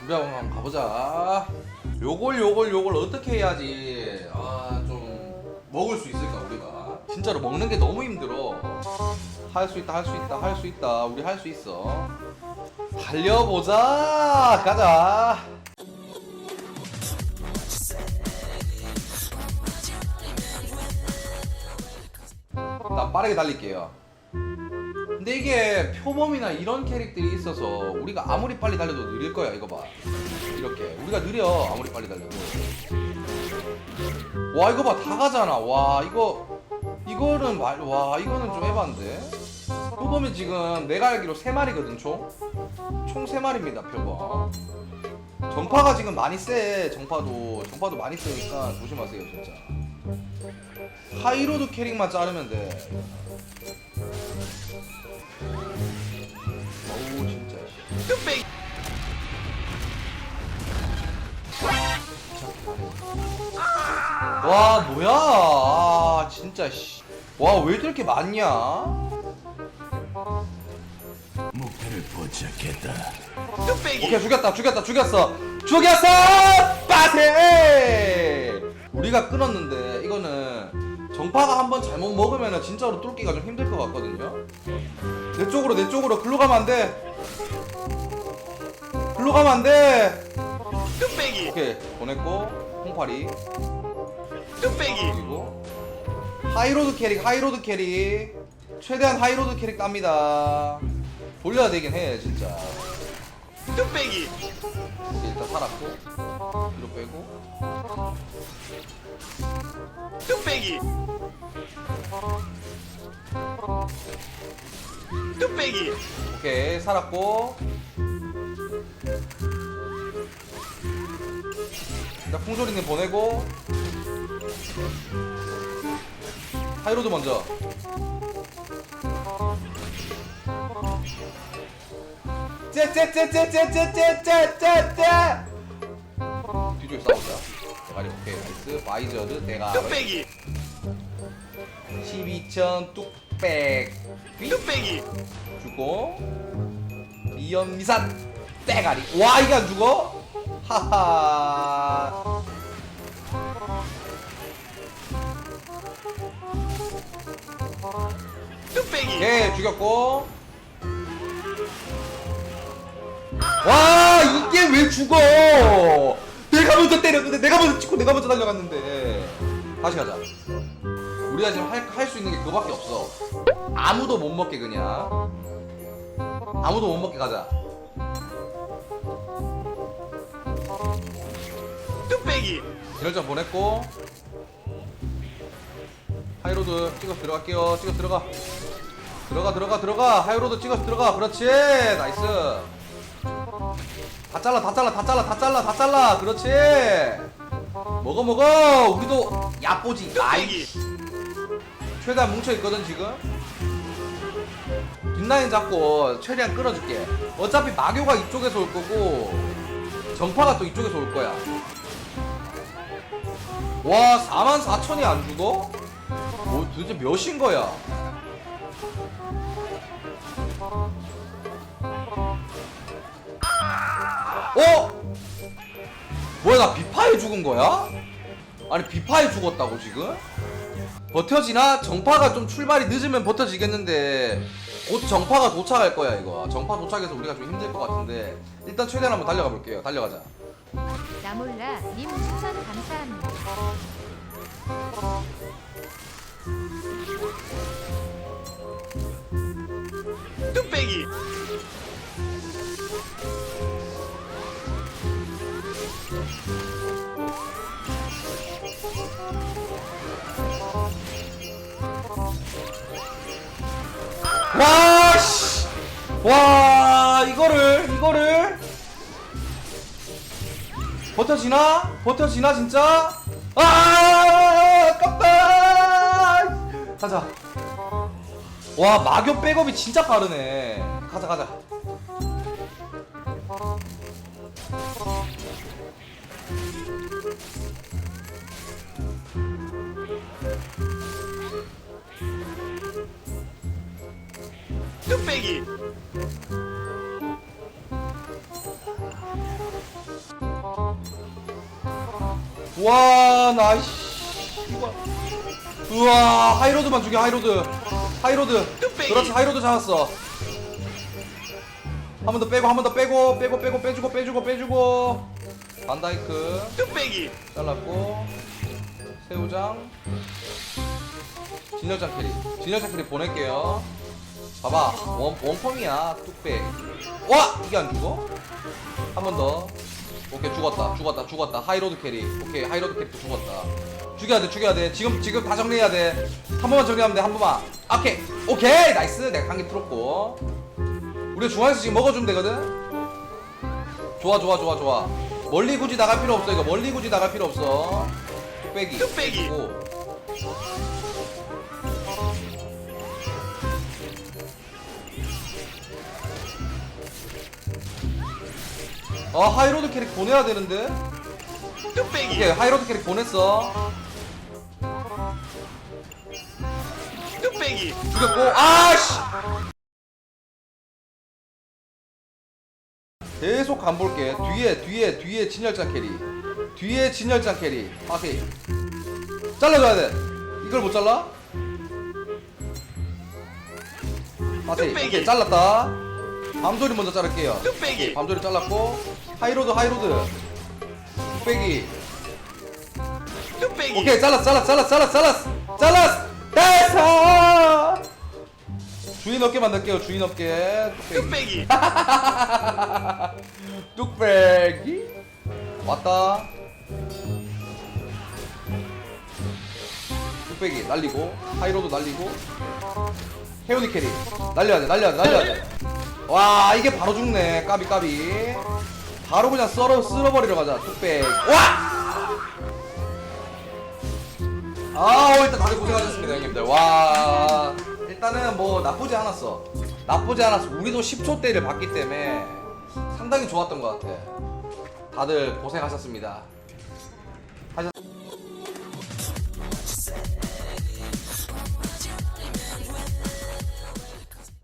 준비하고 한번 가보자. 요걸 요걸 요걸 어떻게 해야지 아 좀 먹을 수 있을까 우리가 진짜로 먹는 게 너무 힘들어. 할 수 있다 할 수 있다 할 수 있다 우리 할 수 있어. 달려보자 가자. 나 빠르게 달릴게요. 근데 이게 표범이나 이런 캐릭들이 있어서 우리가 아무리 빨리 달려도 느릴 거야 이거 봐. 이렇게. 우리가 느려 아무리 빨리 달려도. 와 이거 봐 다 가잖아. 와 이거 이거는 말 와 이거는 좀 에반데. 표범이 지금 내가 알기로 세 마리거든 총총 세 마리입니다 표범. 정파가 지금 많이 세 정파도. 정파도 많이 세니까 조심하세요 진짜. 하이로드 캐릭만 자르면 돼 와 뭐야? 아 진짜 씨 와왜 저렇게 많냐? 목표를 포착했다. 오케이 죽였다 죽였다 죽였어. 죽였어! 빠세! 우리가 끊었는데 이거는 정파가 한번 잘못 먹으면 진짜로 뚫기가 좀 힘들 것 같거든요. 내 쪽으로 내 쪽으로. 글로 가면 안돼. 글로 가면 안돼. 오케이 보냈고 홍파리 그리고 하이로드 캐릭 하이로드 캐릭. 최대한 하이로드 캐릭 땁니다. 돌려야 되긴 해 진짜. 오케이, 일단 살았고 뒤로 빼고. 오케이 살았고. 일단 풍소리님 보내고 하이로드 먼저. 째째째째째째째째째 뒤쪽에 싸우자. 대가리 오케이 나이스. 바이저드 대가리. 12천 뚝백 죽고. 이연미산. 대가리. 와 이게 안 죽어? 하하 예 죽였고. 와 이게 왜 죽어? 내가 먼저 때렸는데 내가 먼저 찍고 내가 먼저 달려갔는데. 다시 가자. 우리가 지금 할 수 있는 게 그거밖에 없어. 아무도 못 먹게 그냥. 아무도 못 먹게 가자. 진열장 보냈고. 하이로드 찍어서 들어갈게요. 찍어서 들어가 들어가 들어가 들어가. 하이로드 찍어서 들어가. 그렇지. 나이스. 다 잘라 다 잘라 다 잘라 다 잘라 다 잘라. 그렇지. 먹어 먹어. 우리도 야뽀지. 아이 최대한 뭉쳐있거든 지금. 뒷라인 잡고 최대한 끌어줄게. 어차피 마교가 이쪽에서 올 거고 정파가 또 이쪽에서 올 거야. 와 4만 4천이 안 죽어? 뭐 도대체 몇인 거야 어? 뭐야 나 비파에 죽은 거야? 아니 비파에 죽었다고 지금? 버텨지나? 정파가 좀 출발이 늦으면 버텨지겠는데 곧 정파가 도착할 거야 이거 정파 도착해서 우리가 좀 힘들 것 같은데 일단 최대한 한번 달려가 볼게요 달려가자 나 몰라 님 추천 감사합니다. 와, 씨. 와, 이거를, 이거를. 버텨지나? 버텨지나, 진짜? 아, 아깝다! 가자. 와, 마교 백업이 진짜 빠르네. 가자, 가자. 와 나이씨 우와 하이로드만 죽여 하이로드. 하이로드. 그렇지 하이로드 잡았어. 한 번 더 빼고 한 번 더 빼고 빼고 빼고 빼주고 빼주고 빼주고. 반다이크. 뚝배기. 잘랐고. 새우장. 진열장 캐리. 진열장 캐리 보낼게요 봐봐 원, 원펌이야 뚝배 와! 이게 안 죽어? 한 번 더. 오케이 죽었다 죽었다 죽었다. 하이로드 캐리. 오케이 하이로드 캐리도 죽었다. 죽여야 돼 죽여야 돼. 지금 지금 다 정리해야 돼 한 번만 정리하면 돼 한 번만. 오케이 오케이 나이스. 내가 감기 틀었고. 우리 중앙에서 지금 먹어주면 되거든? 좋아 좋아 좋아 좋아. 멀리 굳이 나갈 필요 없어 이거. 멀리 굳이 나갈 필요 없어. 뚝배기. 뚝배기. 아 하이로드 캐릭 보내야 되는데? 뚝배기 오케이 하이로드 캐릭 보냈어. 뚝배기 죽였고 아씨! 계속 간 볼게. 뒤에 뒤에 뒤에 진열장 캐리. 뒤에 진열장 캐리. 파티 잘라줘야 돼. 이걸 못 잘라? 뚝배기. 오케이. 잘랐다 밤소리 먼저 자를게요. 뚝배기. 밤소리 잘랐고 하이로드 하이로드. 뚝배기. 뚝배기. 오케이 잘랐어 잘랐어 잘랐어 잘랐어 잘랐어. 잘랐어. 됐어. 주인 없게 만들게요 주인 없게 뚝배기. 뚝배기. 왔다. 뚝배기 날리고 하이로드 날리고. 헤오니 캐리. 날려야 돼 날려야 돼 날려야 돼 와 이게 바로 죽네. 까비 까비. 바로 그냥 썰어 쓸어버리러 가자 뚝배기. 와! 아 일단 다들 고생하셨습니다 형님들. 와. 일단은 뭐 나쁘지 않았어. 나쁘지 않았어. 우리도 10초 대를 봤기 때문에 상당히 좋았던 것 같아. 다들 고생하셨습니다